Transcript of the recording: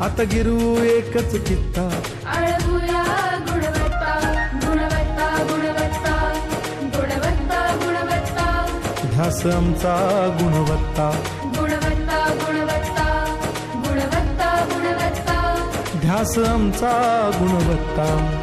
आता गिरू एकच आळवूया गुणवत्ता गुणवत्ता गुणवत्ता गुणवत्ता गुणवत्ता. ध्यास आमचा गुणवत्ता. गुणवत्ता गुणवत्ता गुणवत्ता गुणवत्ता. ध्यास आमचा गुणवत्ता.